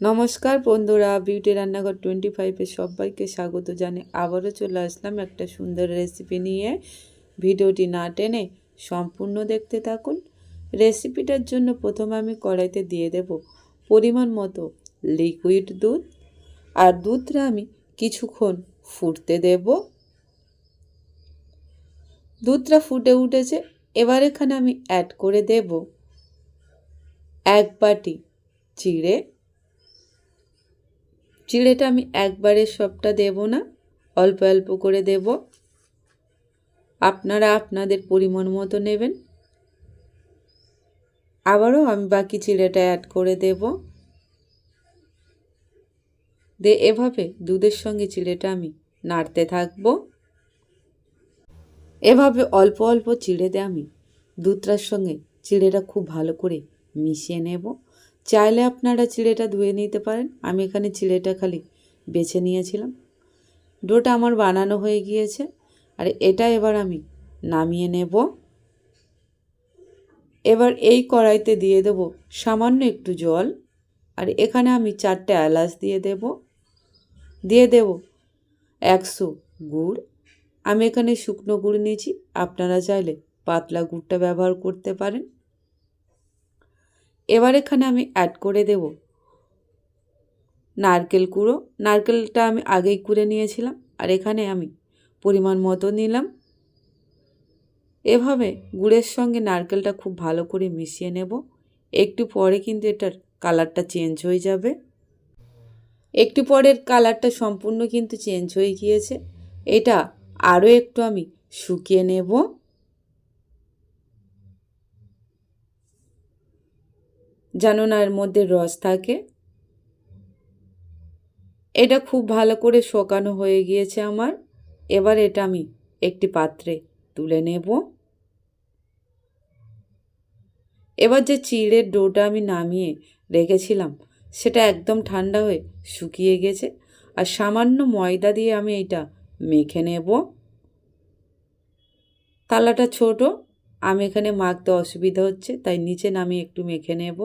নমস্কার বন্ধুরা বিউটি রান্নাঘর টোয়েন্টি ফাইভে সবাইকে স্বাগত জানি আবারও চলে আসলাম একটা সুন্দর রেসিপি নিয়ে। ভিডিওটি না টেনে সম্পূর্ণ দেখতে থাকুন। রেসিপিটার জন্য প্রথমে আমি কড়াইতে দিয়ে দেব পরিমাণ মতো লিকুইড দুধ। আর দুধটা আমি কিছুক্ষণ ফুটতে দেব। দুধটা ফুটে উঠেছে, এবার এখানে আমি অ্যাড করে দেব এক বাটি চিড়ে চিড়েটা আমি একবারে সবটা দেব না, অল্প অল্প করে দেব। আপনারা আপনাদের পরিমাণ মতো নেবেন। আবারও আমি বাকি চিড়েটা অ্যাড করে দেব। দে, এভাবে দুধের সঙ্গে চিড়েটা আমি নাড়তে থাকব। এভাবে অল্প অল্প চিড়ে দিয়ে আমি দুধটার সঙ্গে চিড়েটা খুব ভালো করে মিশিয়ে নেব। চাইলে আপনারা চিড়েটা ধুয়ে নিতে পারেন। আমি এখানে চিড়েটা খালি বেছে নিয়েছিলাম। ডোটা আমার বানানো হয়ে গিয়েছে। আর এটা এবার আমি নামিয়ে নেব। এবার এই কড়াইতে দিয়ে দেব সামান্য একটু জল। আর এখানে আমি চারটে এলাচ দিয়ে দেব। দিয়ে দেব একশো গুড়। আমি এখানে শুকনো গুড় নিয়েছি। আপনারা চাইলে পাতলা গুড়টা ব্যবহার করতে পারেন। এবার এখানে আমি অ্যাড করে দেব। নারকেল কুড়ো, নারকেলটা আমি আগেই কুড়ে নিয়েছিলাম, আর এখানে আমি পরিমাণ মতো নিলাম। এভাবে গুড়ের সঙ্গে নারকেলটা খুব ভালো করে মিশিয়ে নেব। একটু পরে কিন্তু এটার কালারটা চেঞ্জ হয়ে যাবে। একটু পরের কালারটা সম্পূর্ণ কিন্তু চেঞ্জ হয়ে গিয়েছে। এটা আরও একটু আমি শুকিয়ে নেব। যেন না এর মধ্যে রস থাকে। এটা খুব ভালো করে শোকানো হয়ে গিয়েছে আমার। এবার এটা আমি একটি পাত্রে তুলে নেব। এবার যে চিড়ের ডোটা আমি নামিয়ে রেখেছিলাম, সেটা একদম ঠান্ডা হয়ে শুকিয়ে গেছে। আর সামান্য ময়দা দিয়ে আমি এটা মেখে নেব। তালাটা ছোট, আমি এখানে মাখতে অসুবিধা হচ্ছে, তাই নিচে নামিয়ে একটু মেখে নেব।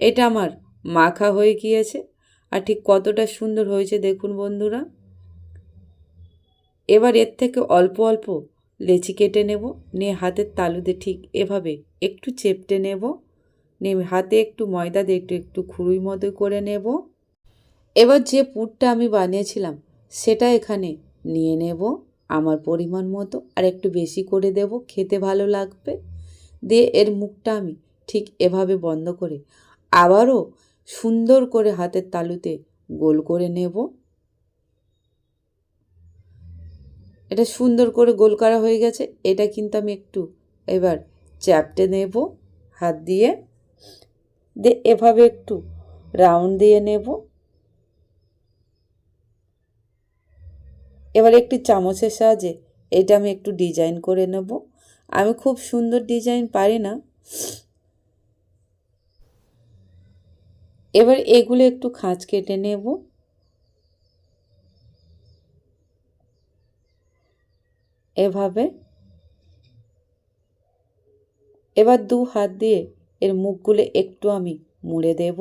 এটা আমার মাখা হয়ে গিয়েছে। আর ঠিক কতটা সুন্দর হয়েছে দেখুন বন্ধুরা। এবার এর থেকে অল্প অল্প লেচি কেটে নেব, নিয়ে হাতের তালুতে ঠিক এভাবে একটু চেপটে নেব, নিয়ে হাতে একটু ময়দা দিয়ে একটু একটু খুরুই মতো করে নেব। এবার যে পুরটা আমি বানিয়েছিলাম, সেটা এখানে নিয়ে নেব আমার পরিমাণ মতো, আর একটু বেশি করে দেব, খেতে ভালো লাগবে। দিয়ে এর মুখটা আমি ঠিক এভাবে বন্ধ করে আবারও সুন্দর করে হাতের তালুতে গোল করে নেব। এটা সুন্দর করে গোল করা হয়ে গেছে। এটা কিন্তু আমি একটু এবার চ্যাপটে নেব হাত দিয়ে। দিয়ে এভাবে একটু রাউন্ড দিয়ে নেব। এবার একটি চামচের সাহায্যে এটা আমি একটু ডিজাইন করে নেব। আমি খুব সুন্দর ডিজাইন পারি না। এবার এগুলো একটু খাঁচ কেটে নেব। এভাবে। এবার দু হাত দিয়ে এর মুখগুলো একটু আমি মুড়ে দেব।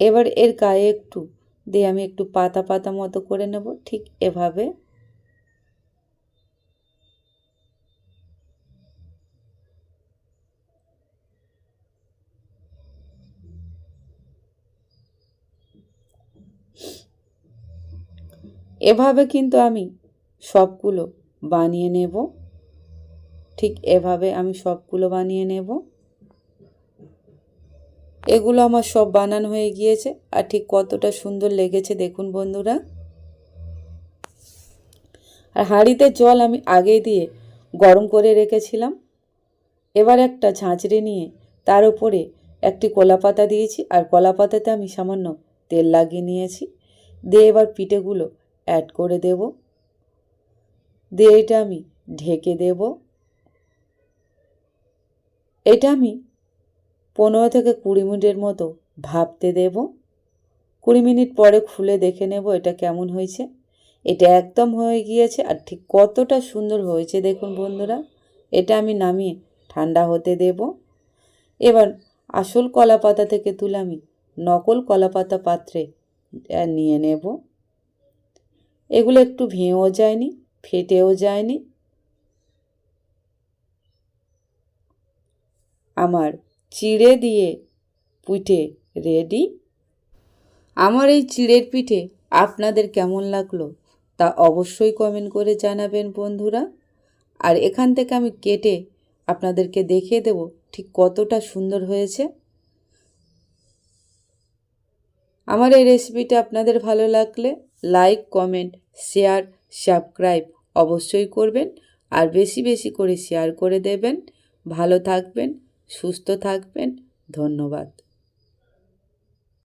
এবার এর গায়ে একটু দিয়ে আমি একটু পাতা পাতা মতো করে নেব, ঠিক এভাবে। এভাবে কিন্তু আমি সবগুলো বানিয়ে নেব। ঠিক এভাবে আমি সবগুলো বানিয়ে নেব। এগুলো আমার সব বানানো হয়ে গিয়েছে। আর ঠিক কতটা সুন্দর লেগেছে দেখুন বন্ধুরা। আর হাঁড়িতে জল আমি আগেই দিয়ে গরম করে রেখেছিলাম। এবার একটা ঝাঁঝরি নিয়ে তার উপরে একটি কলা পাতা দিয়েছি। আর কলা পাতাতে আমি সামান্য তেল লাগিয়ে নিয়েছি। দিয়ে এবার পিঠেগুলো অ্যাড করে দেব। দিয়ে এটা আমি ঢেকে দেব। এটা আমি পনেরো থেকে কুড়ি মিনিটের মতো ভাপতে দেব। কুড়ি মিনিট পরে খুলে দেখে নেব এটা কেমন হয়েছে। এটা একদম হয়ে গিয়েছে আর ঠিক কতটা সুন্দর হয়েছে দেখুন বন্ধুরা। এটা আমি নামিয়ে ঠান্ডা হতে দেব। এবার আসল কলা পাতা থেকে তুলে আমি নকল কলা পাতা পাত্রে নিয়ে নেব। এগুলো একটু ভেঙেও যায়নি, ফেটেও যায়নি। আমার চিড়ে দিয়ে পিঠে রেডি আমার এই চিড়ের পিঠে আপনাদের কেমন লাগল তা অবশ্যই কমেন্ট করে জানাবেন বন্ধুরা। আর এখান থেকে আমি কেটে আপনাদেরকে দেখিয়ে দেব ঠিক কতটা সুন্দর হয়েছে। আমার এই রেসিপিটা আপনাদের ভালো লাগলে লাইক কমেন্ট শেয়ার, সাবস্ক্রাইব অবশ্যই করবেন আর বেশি বেশি করে শেয়ার করে দেবেন। ভালো থাকবেন, সুস্থ থাকবেন। ধন্যবাদ।